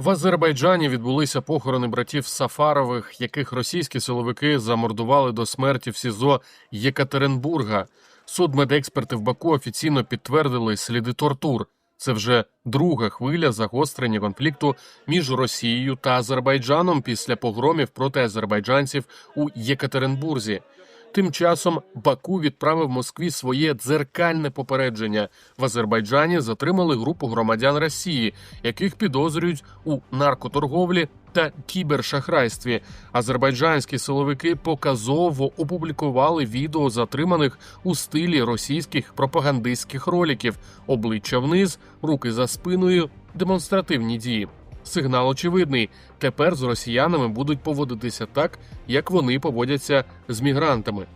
В Азербайджані відбулися похорони братів Сафарових, яких російські силовики замордували до смерті в СІЗО Єкатеринбурга. Судмедексперти в Баку офіційно підтвердили сліди тортур. Це вже друга хвиля загострення конфлікту між Росією та Азербайджаном після погромів проти азербайджанців у Єкатеринбурзі. Тим часом Баку відправив Москві своє дзеркальне попередження. В Азербайджані затримали групу громадян Росії, яких підозрюють у наркоторговлі та кібершахрайстві. Азербайджанські силовики показово опублікували відео затриманих у стилі російських пропагандистських роліків: обличчя вниз, руки за спиною, демонстративні дії. Сигнал очевидний. Тепер з росіянами будуть поводитися так, як вони поводяться з мігрантами.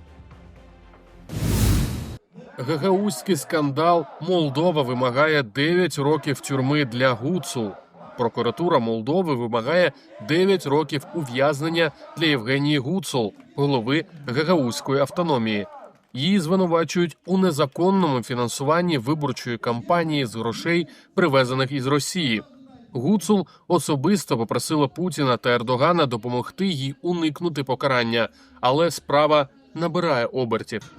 Гагаузький скандал Молдова вимагає 9 років тюрми для Гуцул. Прокуратура Молдови вимагає 9 років ув'язнення для Євгенії Гуцул, голови Гагаузької автономії. Її звинувачують у незаконному фінансуванні виборчої кампанії з грошей, привезених із Росії. Гуцул особисто попросила Путіна та Ердогана допомогти їй уникнути покарання, але справа набирає обертів.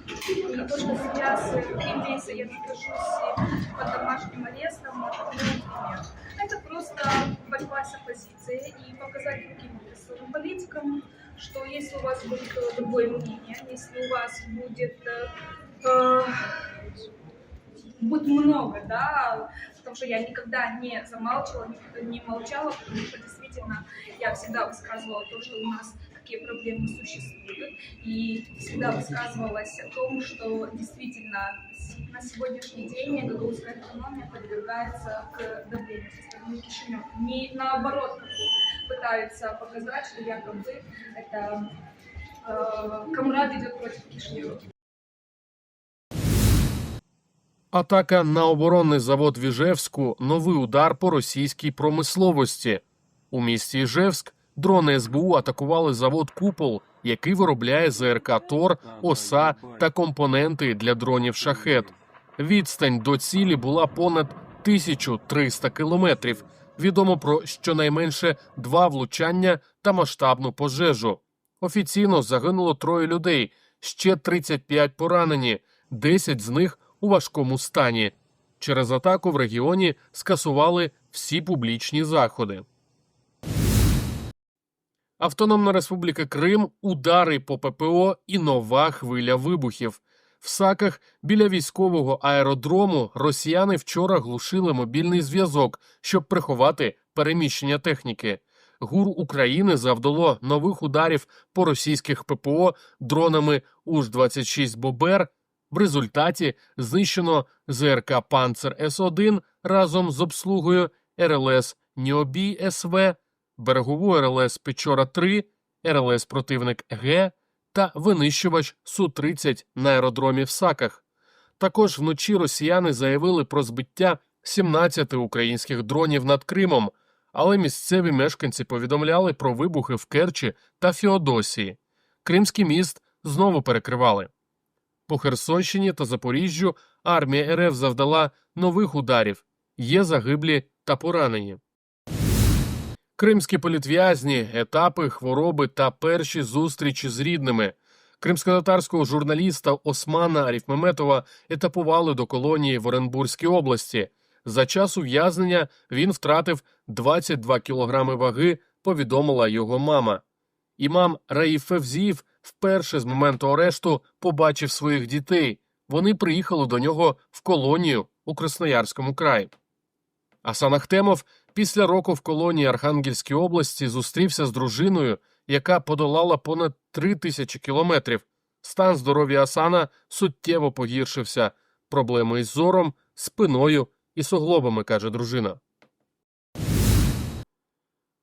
То, что сейчас э, три месяца я нахожусь э, под домашним арестом, это не пример. Это просто борьба с оппозицией и показать другим своим политикам, что если у вас будет э, другое мнение, если у вас будет, э, э, будет много, да, потому что я никогда не замалчивала, не молчала, потому что действительно я всегда высказывала то, что у нас такие проблемы существуют, и всегда высказывалась о том, что действительно на сегодняшний день гагаузская экономика подвергается к давлению со стороны Кишинева. Не наоборот, пытаются показать, что якобы это э, Камрад идет против Кишинева. Атака на оборонний завод в Іжевську новий удар по російській промисловості. У місті Іжевськ дрони СБУ атакували завод Купол, який виробляє ЗРК Тор, ОСА та компоненти для дронів шахет. Відстань до цілі була понад 1300 кілометрів. Відомо про щонайменше два влучання та масштабну пожежу. Офіційно загинуло троє людей, ще 35 поранені, 10 з них у важкому стані. Через атаку в регіоні скасували всі публічні заходи. Автономна Республіка Крим, удари по ППО і нова хвиля вибухів. В Саках біля військового аеродрому росіяни вчора глушили мобільний зв'язок, щоб приховати переміщення техніки. ГУР України завдало нових ударів по російських ППО дронами УЖ-26 Бобер. В результаті знищено ЗРК Панцер С1 разом з обслугою РЛС Ніобій СВ, берегову РЛС Печора 3, РЛС Противник Г та винищувач Су-30 на аеродромі в Саках. Також вночі росіяни заявили про збиття 17 українських дронів над Кримом, але місцеві мешканці повідомляли про вибухи в Керчі та Феодосії. Кримський міст знову перекривали. По Херсонщині та Запоріжжю армія РФ завдала нових ударів. Є загиблі та поранені. Кримські політв'язні, етапи, хвороби та перші зустрічі з рідними. Кримськотатарського журналіста Османа Аріфмеметова етапували до колонії в Оренбурзькій області. За час ув'язнення він втратив 22 кілограми ваги, повідомила його мама. Імам Раїф Февзіїв вперше з моменту арешту побачив своїх дітей. Вони приїхали до нього в колонію у Красноярському краї. Асан Ахтемов після року в колонії Архангельській області зустрівся з дружиною, яка подолала понад три тисячі кілометрів. Стан здоров'я Асана суттєво погіршився. Проблеми із зором, спиною і суглобами, каже дружина.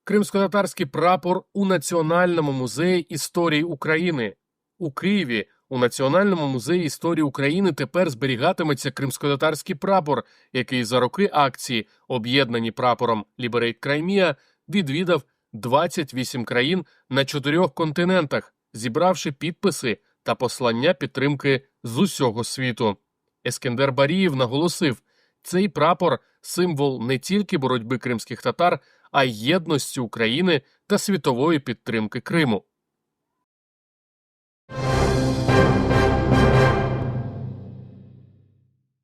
Кримськотатарський прапор у Національному музеї історії України. У Києві у Національному музеї історії України тепер зберігатиметься кримськотатарський прапор, який за роки акції, об'єднані прапором Liberate Crimea, відвідав 28 країн на чотирьох континентах, зібравши підписи та послання підтримки з усього світу. Ескендер Баріїв наголосив, цей прапор символ не тільки боротьби кримських татар, а єдності України та світової підтримки Криму.